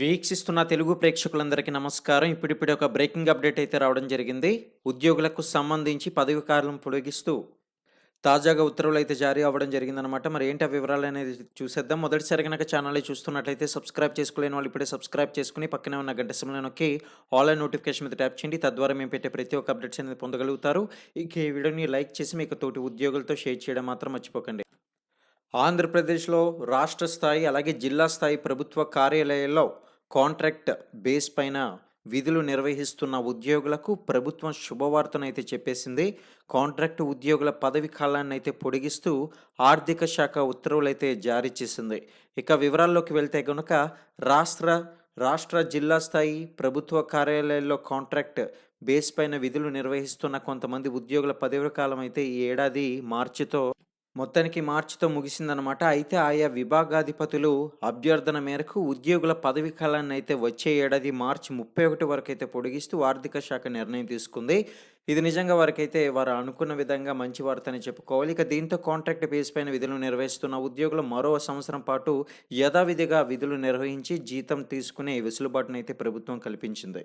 వీక్షిస్తున్న తెలుగు ప్రేక్షకులందరికీ నమస్కారం. ఇప్పుడిప్పుడే ఒక బ్రేకింగ్ అప్డేట్ అయితే రావడం జరిగింది. ఉద్యోగులకు సంబంధించి పదవి కాలం పొడిగిస్తూ తాజాగా ఉత్తర్వులు అయితే జారీ అవ్వడం జరిగిందనమాట మరి ఏంటి ఆ వివరాలు అనేది చూసేద్దాం. మొదటిసారి కనుక ఛానల్ చూస్తున్నట్లయితే సబ్స్క్రైబ్ చేసుకోలేని వాళ్ళు ఇప్పుడే సబ్స్క్రైబ్ చేసుకుని పక్కనే ఉన్న గంట సమయంలో నొక్కి ఆన్లైన్ నోటిఫికేషన్ మీద ట్యాప్ చేయండి. తద్వారా మేము పెట్టే ప్రతి ఒక్క అప్డేట్స్ అనేది పొందగలుగుతారు. ఇక ఈ వీడియోని లైక్ చేసి మీకు తోటి ఉద్యోగులతో షేర్ చేయడం మాత్రం మర్చిపోకండి. ఆంధ్రప్రదేశ్లో రాష్ట్ర స్థాయి అలాగే జిల్లా స్థాయి ప్రభుత్వ కార్యాలయాల్లో కాంట్రాక్ట్ బేస్ పైన విధులు నిర్వహిస్తున్న ఉద్యోగులకు ప్రభుత్వం శుభవార్తను అయితే చెప్పేసింది. కాంట్రాక్ట్ ఉద్యోగుల పదవి కాలాన్ని అయితే పొడిగిస్తూ ఆర్థిక శాఖ ఉత్తర్వులైతే జారీ చేసింది. ఇక వివరాల్లోకి వెళ్తే కనుక రాష్ట్ర రాష్ట్ర జిల్లా స్థాయి ప్రభుత్వ కార్యాలయాల్లో కాంట్రాక్ట్ బేస్ పైన విధులు నిర్వహిస్తున్న కొంతమంది ఉద్యోగుల పదవి కాలం అయితే ఈ ఏడాది మార్చితో మొత్తానికి మార్చితో ముగిసిందనమాట అయితే ఆయా విభాగాధిపతులు అభ్యర్థన మేరకు ఉద్యోగుల పదవి కాలాన్ని అయితే వచ్చే ఏడాది మార్చి ముప్పై ఒకటి వరకు అయితే పొడిగిస్తూ ఆర్థిక శాఖ నిర్ణయం తీసుకుంది. ఇది నిజంగా వారికైతే వారు అనుకున్న విధంగా మంచి వార్తని చెప్పుకోవాలి. ఇక దీంతో కాంట్రాక్ట్ బేస్ పైన విధులు నిర్వహిస్తున్న ఉద్యోగులు మరో సంవత్సరం పాటు యథావిధిగా విధులు నిర్వహించి జీతం తీసుకునే వెసులుబాటునైతే ప్రభుత్వం కల్పించింది.